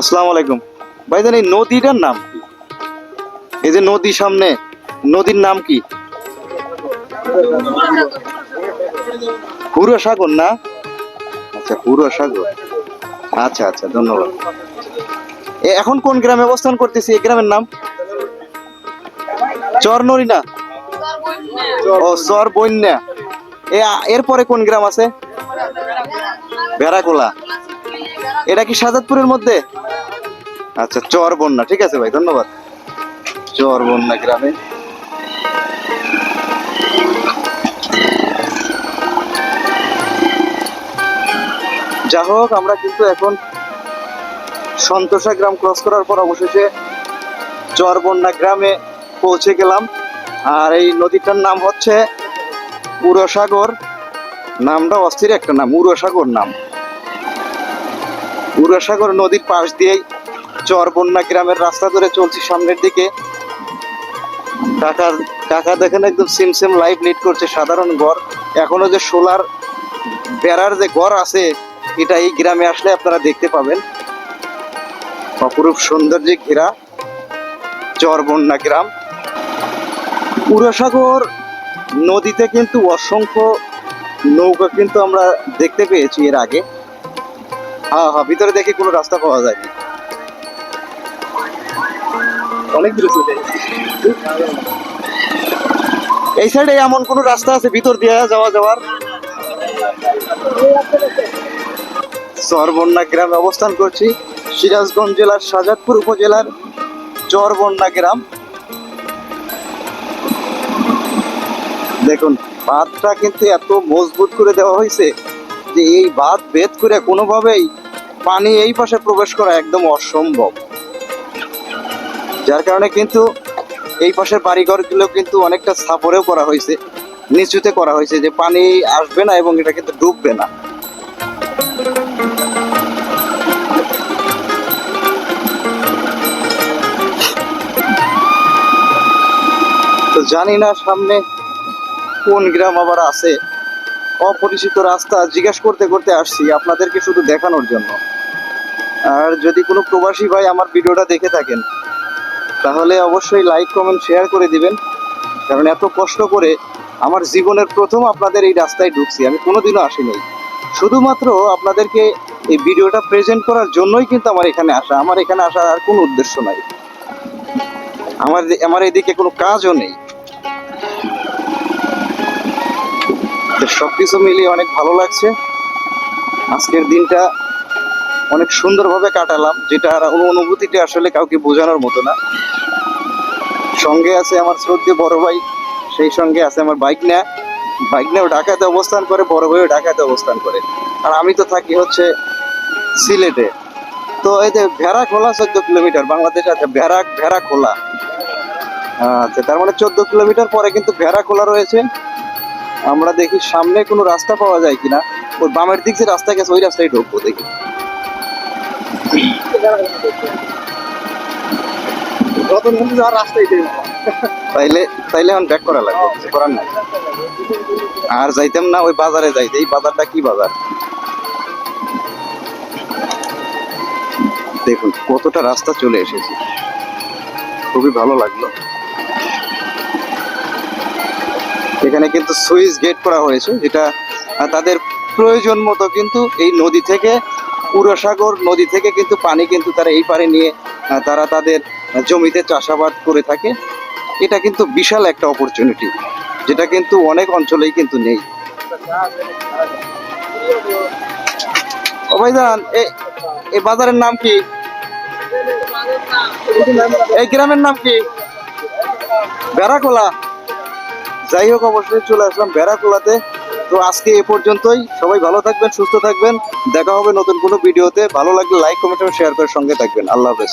আসসালামু আলাইকুম। ভাইজান এই নদীটার নাম কি? এই যে নদী সামনে, নদীর নাম কি? পুরো সাগর না? আচ্ছা পুরো সাগর। আচ্ছা আচ্ছা ধন্যবাদ। এখন কোন গ্রামে অবস্থান করতেছি? এই গ্রামের নাম? চরনরি না? ও চর বন্যা এরপরে কোন গ্রাম আছে? ভেড়াকোলা। এটা কি সাজাদপুরের মধ্যে? আচ্ছা চর বন্যা, ঠিক আছে ভাই, ধন্যবাদ। চর বন্যা গ্রামে। যা হোক, আমরা কিন্তু এখন সন্তোষা গ্রাম ক্রস করার পর অবশেষে চর বন্যা গ্রামে পৌঁছে গেলাম। আর এই নদীটার নাম হচ্ছে উরসাগর নামটা অস্থির একটা নাম উরসাগর নাম। উরসাগর নদীর পাশ দিয়েই চর বন্যা গ্রামের রাস্তা ধরে চলছি সামনের দিকে। কাকার কাকা দেখেন একদম সিম সিম লাইফ লিড করছে, সাধারণ ঘর। এখনও যে সোলার বেড়ার যে ঘর আছে, এটা এই গ্রামে আসলে আপনারা দেখতে পাবেন। অপরূপ সৌন্দর্যে ঘেরা চর বন্যা গ্রাম। উরসাগর নদীতে কিন্তু অসংখ্য নৌকা কিন্তু আমরা দেখতে পেয়েছি এর আগে। হ্যাঁ হ্যাঁ ভিতরে দেখে কোনো রাস্তা পাওয়া যায়নি। এই সাইডে এমন কোনো রাস্তা আছে ভিতর দিয়ে যাওয়া যাওয়ার? চরবন্যা গ্রামে অবস্থান করছি। সিরাজগঞ্জ জেলার সাজাদপুর উপজেলার চরবন্যা গ্রাম। দেখুন, বাঁধটা কিন্তু এত মজবুত করে দেওয়া হয়েছে যে এই বাঁধ ভেদ করে কোনোভাবেই পানি এই পাশে প্রবেশ করা একদম অসম্ভব। যার কারণে কিন্তু এই পাশের বাড়িঘরগুলো কিন্তু অনেকটা সাপোরেও করা হয়েছে, নিচুতে করা হয়েছে, যে পানি আসবে না এবং এটা কিন্তু ডুববে না। তো জানি না সামনে কোন গ্রাম আবার আছে। অপরিচিত রাস্তা জিজ্ঞাসা করতে করতে আসছি, আপনাদেরকে শুধু দেখানোর জন্য। আর যদি কোনো প্রবাসী ভাই আমার ভিডিওটা দেখে থাকেন তাহলে অবশ্যই লাইক কমেন্ট শেয়ার করে দিবেন। কারণ এত কষ্ট করে আমার জীবনের প্রথম আপনাদের এই রাস্তায় ঢুকছি, আমি কোনোদিনও আসিনি। শুধুমাত্র আপনাদেরকে এই ভিডিওটা প্রেজেন্ট করার জন্যই কিন্তু আমার এখানে আসা। আমার এখানে আসার আর কোনো উদ্দেশ্য নাই। আমার আমার এদিকে কোনো কাজও নেই। তো সবকিছু মিলিয়ে অনেক ভালো লাগছে। আজকের দিনটা অনেক সুন্দরভাবে কাটালাম, যেটা আর অনুভূতিটা আসলে কাউকে বোঝানোর মতো না। সঙ্গে আছে আমার শ্রদ্ধেয় বড় ভাই, সেই সঙ্গে আছে আমার বাইক না বাইক নিয়েও ঢাকাতে অবস্থান করে, বড় ভাইও ঢাকাতে অবস্থান করে। আর আমি তো থাকি হচ্ছে সিলেটে। তো এই যে ভেড়া খোলা চোদ্দ কিলোমিটার, বাংলাদেশ আছে ভেড়া ভেড়া খোলা। আচ্ছা তার মানে চোদ্দ কিলোমিটার পরে কিন্তু ভেড়া খোলা রয়েছে। আমরা দেখি সামনে কোনো রাস্তা পাওয়া যায় কিনা। ওই বামের দিক যে রাস্তা গেছে, ওই রাস্তায় ঢুকবো দেখি। আর যাইতাম না, ওই বাজারে যাইতে। এই বাজারটা কি বাজার? দেখুন, কতটা রাস্তা চলে এসেছে। খুবই ভালো লাগল। এখানে কিন্তু সুইচ গেট করা হয়েছে, যেটা তাদের প্রয়োজন মতো কিন্তু এই নদী থেকে পুরসাগর নদী থেকে কিন্তু পানি কিন্তু তারা এই পারে নিয়ে তারা তাদের জমিতে চাষাবাদ করে থাকে। এটা কিন্তু বিশাল একটা অপরচুনিটি যেটা কিন্তু অনেক অঞ্চলেই কিন্তু নেই। ও ভাইজান এ- এই বাজারের নাম কি? এই গ্রামের নাম কি? বেড়াকোলা। যাই হোক, অবশ্যই চলে আসলাম বেড়াকোলাতে। তো আজকে এ পর্যন্তই। সবাই ভালো থাকবেন, সুস্থ থাকবেন। দেখা হবে নতুন কোনো ভিডিওতে। ভালো লাগলে লাইক কমেন্ট এবং শেয়ার করে সঙ্গে থাকবেন। আল্লাহ হাফেজ।